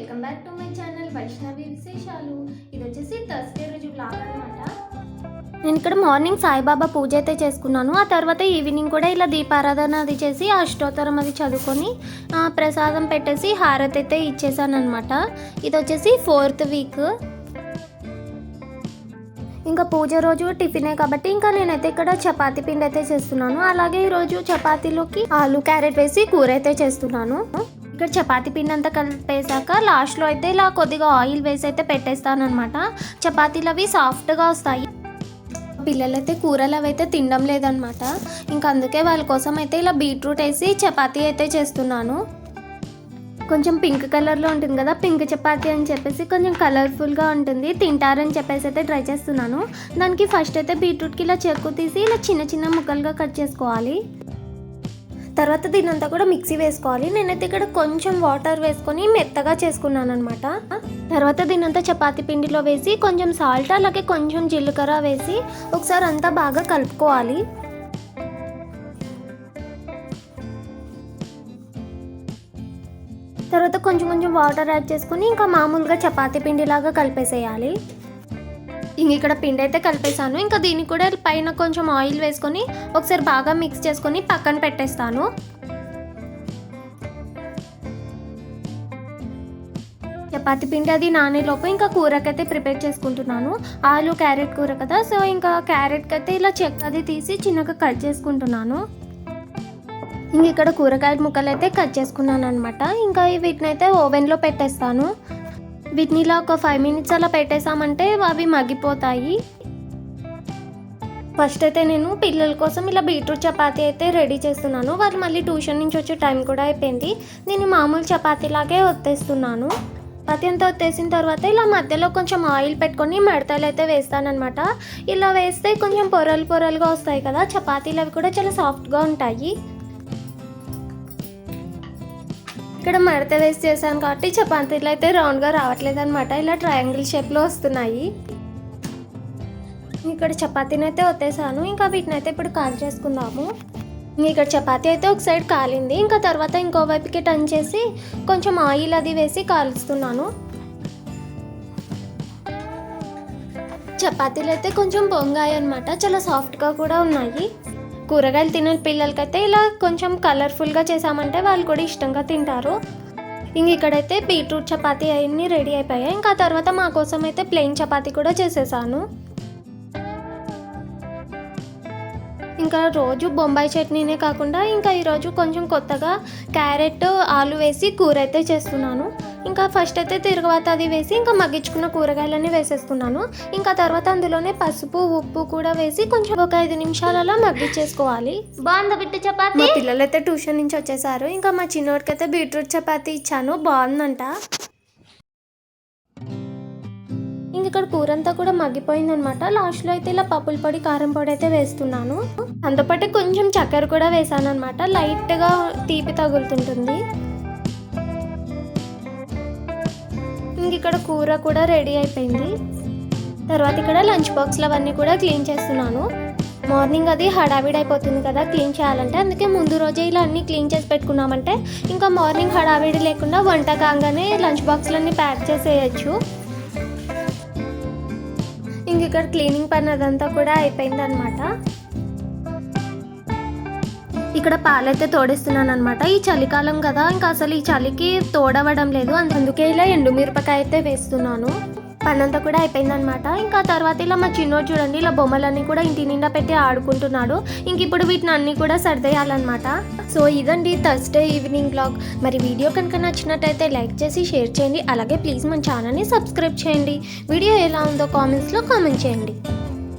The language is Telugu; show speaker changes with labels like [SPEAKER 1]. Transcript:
[SPEAKER 1] Welcome back to my channel Vaishnavi విశేషాలు. ఇది వచ్చేసి థర్స్డే రోజు బ్లాగ్ అనమాట నేను ఇక్కడ మార్నింగ్ సాయిబాబా పూజ అయితే చేసుకున్నాను. ఆ తర్వాత ఈవినింగ్ కూడా ఇలా దీపారాధన అది చేసి అష్టోత్తరం అది చదువుకొని ప్రసాదం పెట్టేసి హారతి అయితే ఇచ్చేసాను అనమాట ఇది వచ్చేసి ఫోర్త్ వీక్. ఇంకా పూజ రోజు టిఫినే కాబట్టి ఇంకా నేనైతే ఇక్కడ చపాతీ పిండి అయితే చేస్తున్నాను. అలాగే ఈరోజు చపాతీలోకి ఆలు క్యారెట్ వేసి కూర అయితే చేస్తున్నాను. ఇక్కడ చపాతీ పిండి అంతా కలిపేశాక లాస్ట్లో అయితే ఇలా కొద్దిగా ఆయిల్ వేసి అయితే పెట్టేస్తాను అనమాట చపాతీలు అవి సాఫ్ట్గా వస్తాయి. పిల్లలైతే కూరలు అవి అయితే తినడం లేదనమాట ఇంకా అందుకే వాళ్ళ కోసం అయితే ఇలా బీట్రూట్ వేసి చపాతీ అయితే చేస్తున్నాను. కొంచెం పింక్ కలర్లో ఉంటుంది కదా పింక్ చపాతీ అని చెప్పేసి కొంచెం కలర్ఫుల్గా ఉంటుంది తింటారని చెప్పేసి అయితే ట్రై చేస్తున్నాను. దానికి ఫస్ట్ అయితే బీట్రూట్కి ఇలా చెక్కు తీసి ఇలా చిన్న చిన్న ముక్కలుగా కట్ చేసుకోవాలి. తర్వాత దీనంతా కూడా మిక్సీ వేసుకోవాలి. నేనైతే ఇక్కడ కొంచెం వాటర్ వేసుకొని మెత్తగా చేసుకున్నాను అనమాట తర్వాత దీనంతా చపాతీ పిండిలో వేసి కొంచెం సాల్ట్ అలాగే కొంచెం జీలకర్ర వేసి ఒకసారి అంతా బాగా కలుపుకోవాలి. తర్వాత కొంచెం కొంచెం వాటర్ యాడ్ చేసుకుని ఇంకా మామూలుగా చపాతీ పిండిలాగా కలిపేసేయాలి. ఇంక ఇక్కడ పిండి అయితే కలిపేసాను ఇంకా దీనికి కూడా పైన కొంచెం ఆయిల్ వేసుకొని ఒకసారి బాగా మిక్స్ చేసుకొని పక్కన పెట్టేస్తాను. చపాతి పిండి అది నానేలోపు ఇంకా కూరకైతే ప్రిపేర్ చేసుకుంటున్నాను. ఆలు క్యారెట్ కూర కదా. సో ఇంకా క్యారెట్కి అయితే ఇలా చెక్క అది తీసి చిన్నగా కట్ చేసుకుంటున్నాను. ఇంక ఇక్కడ కూరగాయల ముక్కలు అయితే కట్ చేసుకున్నాను అనమాట ఇంకా వీటిని అయితే ఓవెన్లో పెట్టేస్తాను. వీటిని ఇలా ఒక ఫైవ్ మినిట్స్ అలా పెట్టేసామంటే అవి మగ్గిపోతాయి. ఫస్ట్ అయితే నేను పిల్లల కోసం ఇలా బీట్రూట్ చపాతీ అయితే రెడీ చేస్తున్నాను. వాళ్ళు మళ్ళీ ట్యూషన్ నుంచి వచ్చే టైం కూడా అయిపోయింది. దీన్ని మామూలు చపాతీలాగే ఒత్తేస్తున్నాను. చపాతీ అంతా ఒత్తేసిన తర్వాత ఇలా మధ్యలో కొంచెం ఆయిల్ పెట్టుకొని మడతలు అయితే వేస్తానమాట ఇలా వేస్తే కొంచెం పొరలు పొరలుగా వస్తాయి కదా చపాతీలు అవి కూడా చాలా సాఫ్ట్గా ఉంటాయి. ఇక్కడ మడత వేసి చేశాను కాబట్టి చపాతీలు అయితే రౌండ్గా రావట్లేదు అనమాట ఇలా ట్రయాంగిల్ షేప్లో వస్తున్నాయి. ఇక్కడ చపాతీని అయితే వచ్చేసాను ఇంకా వీటిని అయితే ఇప్పుడు కాల్ చేసుకుందాము. ఇక్కడ చపాతి అయితే ఒక సైడ్ కాలింది. ఇంకా తర్వాత ఇంకో వైపుకి టర్న్ చేసి కొంచెం ఆయిల్ అది వేసి కాలుస్తున్నాను. చపాతీలు అయితే కొంచెం బొంగాయి అనమాట చాలా సాఫ్ట్గా కూడా ఉన్నాయి. కూరగాయలు తినే పిల్లలకైతే ఇలా కొంచెం కలర్ఫుల్గా చేసామంటే వాళ్ళు కూడా ఇష్టంగా తింటారు. ఇంక ఇక్కడైతే బీట్రూట్ చపాతీ అవన్నీ రెడీ అయిపోయాయి. ఇంకా తర్వాత మా కోసం అయితే ప్లెయిన్ చపాతీ కూడా చేసేసాను. ఇంకా రోజు బొంబాయి చట్నీనే కాకుండా ఇంకా ఈరోజు కొంచెం కొత్తగా క్యారెట్ ఆలు వేసి కూర అయితే చేస్తున్నాను. ఇంకా ఫస్ట్ అయితే తిరగవాత అది వేసి ఇంకా మగ్గించుకున్న కూరగాయలన్నీ వేసేస్తున్నాను ఇంకా తర్వాత అందులోనే పసుపు ఉప్పు కూడా వేసి కొంచెం ఒక ఐదు నిమిషాలలో మగ్గించేసుకోవాలి. బాగుందా బిడ్డ చపాతీ? మా పిల్లలు అయితే ట్యూషన్ నుంచి వచ్చేసారు. ఇంకా మా చిన్నోడికి అయితే బీట్రూట్ చపాతీ ఇచ్చాను. బాగుందంట. ఇంక ఇక్కడ కూర అంతా కూడా మగ్గిపోయింది అనమాట లాస్ట్లో అయితే ఇలా పప్పుల పొడి కారం పొడి అయితే వేస్తున్నాను. దాంతోపాటు కొంచెం చక్కెర కూడా వేసాను అనమాట లైట్గా తీపి తగులుతుంటుంది. ఇంక ఇక్కడ కూర కూడా రెడీ అయిపోయింది. తర్వాత ఇక్కడ లంచ్ బాక్స్లు అవన్నీ కూడా క్లీన్ చేస్తున్నాను. మార్నింగ్ అది హడావిడి అయిపోతుంది కదా క్లీన్ చేయాలంటే. అందుకే ముందు రోజే ఇలా అన్నీ క్లీన్ చేసి పెట్టుకున్నామంటే ఇంకా మార్నింగ్ హడావిడి లేకుండా వంట కాగానే లంచ్ బాక్స్లన్నీ ప్యాక్ చేసేయచ్చు. ఇంక ఇక్కడ క్లీనింగ్ పని అదంతా కూడా అయిపోయింది అనమాట ఇక్కడ పాలైతే తోడేస్తున్నాను అనమాట ఈ చలికాలం కదా ఇంకా అసలు ఈ చలికి తోడవడం లేదు. అందుకే ఇలా ఎండుమిరపకాయ అయితే వేస్తున్నాను. పనంతా కూడా అయిపోయిందనమాట ఇంకా తర్వాత ఇలా మా చిన్నోడు చూడండి ఇలా బొమ్మలన్నీ కూడా ఇంటి నిండా పెట్టి ఆడుకుంటున్నాడు. ఇంక ఇప్పుడు వీటిని అన్ని కూడా సర్దేయాలన్నమాట. సో ఇదండి థర్స్డే ఈవినింగ్ బ్లాగ్ మరి వీడియో కనుక నచ్చినట్టయితే లైక్ చేసి షేర్ చేయండి. అలాగే ప్లీజ్ మన ఛానల్ని సబ్స్క్రైబ్ చేయండి. వీడియో ఎలా ఉందో కామెంట్స్లో కామెంట్ చేయండి.